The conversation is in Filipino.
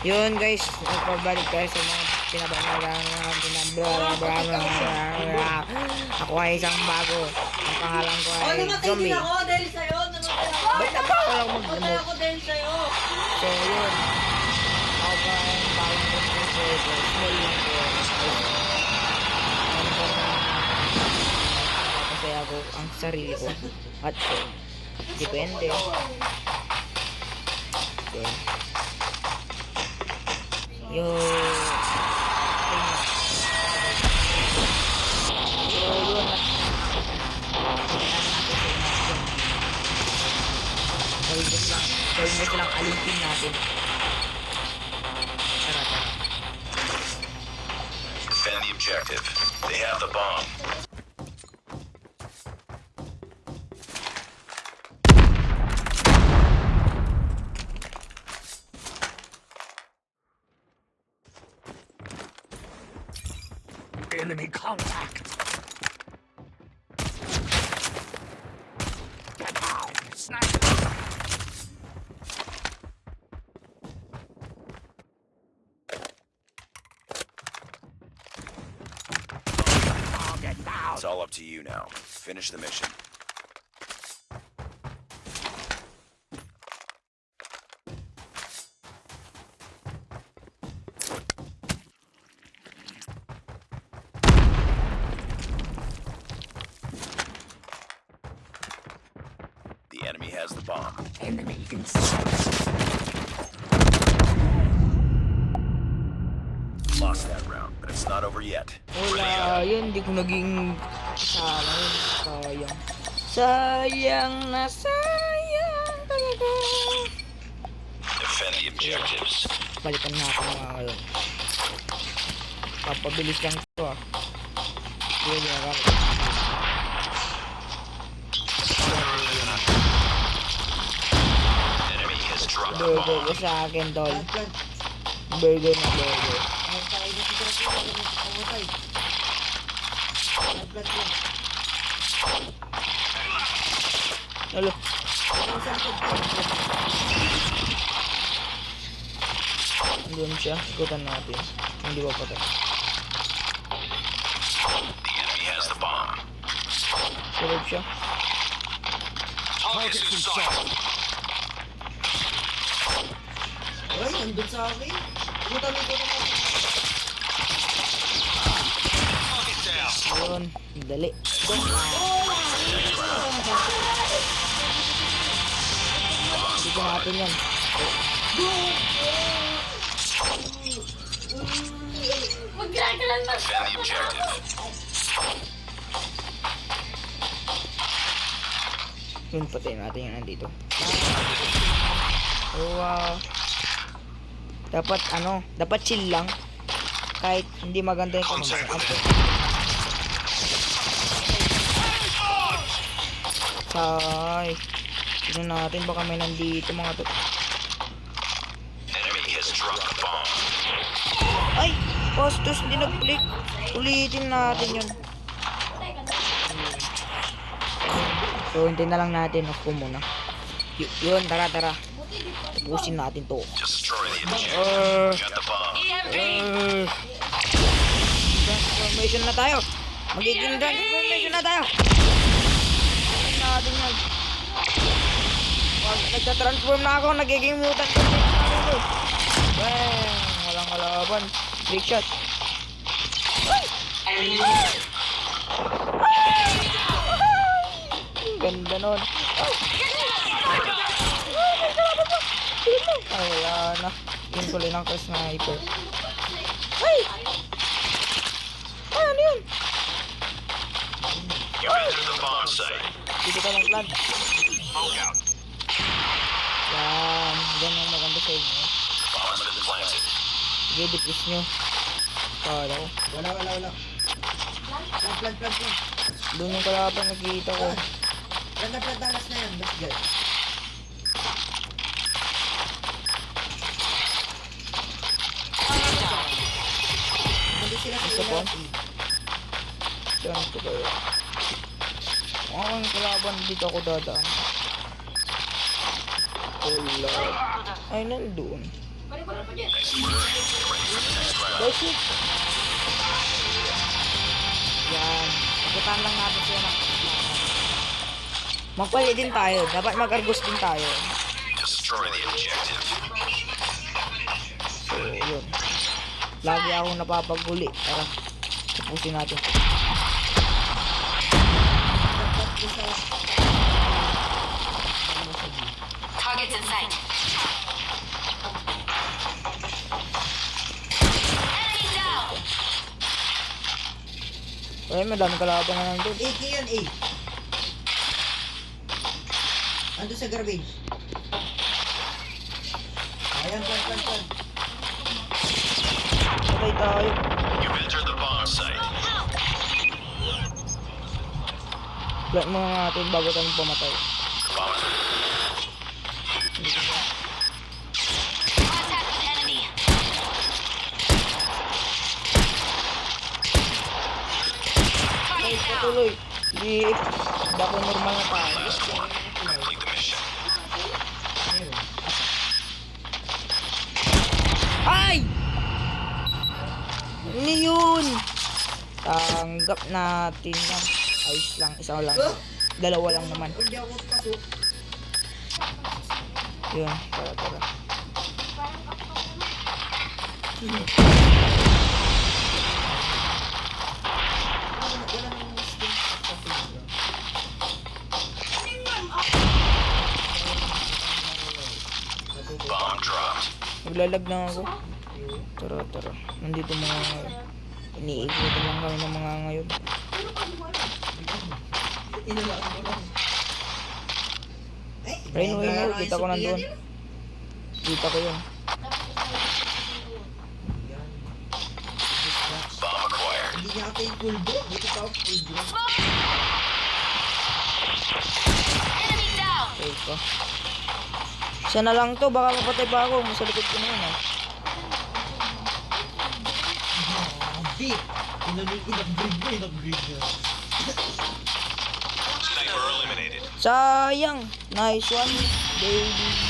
Yun guys, nagpabalik tayo sa mga pinabanalang Ako ay isang bago. Ang pangalan ko Oh, ay din Zombie. ako dahil sa'yo. Ba't na ba ako lang mag-emote? ako dahil sa'yo. So yun. Ako pa ang bago ko sa server. Small lang ko. Ano ko na ako ang sarili ko. At so, depende. Yun. Yun. Gawin mo silang, alipin natin. Tara, tara. Defend the objective. They have the bomb. Enemy contact. It's all up to you now. Finish the mission. Enemy has the bomb. Enemy in. Lost that round, but it's not over yet. Wala, yun, hindi ko naging kasama yun. Sayang. Sayang na sayang talaga. Defend the objectives. Balikan natin mga ngayon. Papabilis lang ito ah. Yun, yun, yun. Burger ko sa akin, tol. Burger na burger. Ko. Doon siya. Ikutan natin. Hindi ba patay? Sarap siya. Target in sight. Nandun sa akin. Mo, ikutan mo. Ayun. Dali. Go. Dito natin yan. Defend the objective. Yun, patay natin yan nandito. Oh, wow. Dapat ano, dapat chill lang. Kahit hindi maganda yung kumakain. Say. Tignan natin baka may nandito mga to. Ay! Postos, hindi nag-click. Ulitin natin yun. So, hindi na lang natin. Off ko muna. Y- yun, tara, tara. Tapusin natin to. Uh, uh, transformation na tayo. Magiging transformation na tayo. Tapusin natin yan. Pag nagta-transform na ako, nagiging mutant ako. Bang! Walang kalaban. Trick shot. Ay! Ay! Ganda nun. Ay! Ay, wala na. Yun tuloy ng ka-sniper. Ay! Ay, ano yun? You've entered the bomb site. Dito ka lang plant. Smoke out. Yan. Yan ang maganda sa inyo. Bomb has been planted. Sige, dipis nyo. Kala ko. Wala, wala, wala. Plant, plant, plant, plant. Doon yung kalaban nakikita ko. Plant na plant, alas na yan. Let's go. Nandun ilalim. Saan ko kayo? Kung ako kalaban, dito ako dadaan. Oh, Lord. Ay, round. Go shoot! Yan. Pagkitaan lang natin siya ng... Magpali din tayo. Dapat mag-argos din tayo. So, yun. Lagi ako napapaguli. Tara, tapusin natin. Targets in sight. Enemy down. Ay, madami kalaban na nandun. AK yan, A. Ando sa garbage. Ayan, plan, plan, plan. Patay tayo. You've entered the Plant muna natin bago tayo pumatay. Ay, patuloy. Di, bako normal na tayo. Ay! Ano yun? Tanggap natin yan. Ayos lang, isa lang. Dalawa lang naman. Yun, tara, tara. Naglalag na ako. Tara, tara. Nandito mga ngayon. Iniikutan lang kami ng mga ngayon. Mo Rain, rain, gara kita ko nandun. Kita ko yun. Hindi niya ata yung full draw. Dito pa ako. Enemy down. Okay ko. Isa na lang to, baka mapatay pa ako. Masalikot ko na yun ah. Grabe. Kinunin ko nag-breed mo yung nag-breed mo. Sayang! Nice one, baby.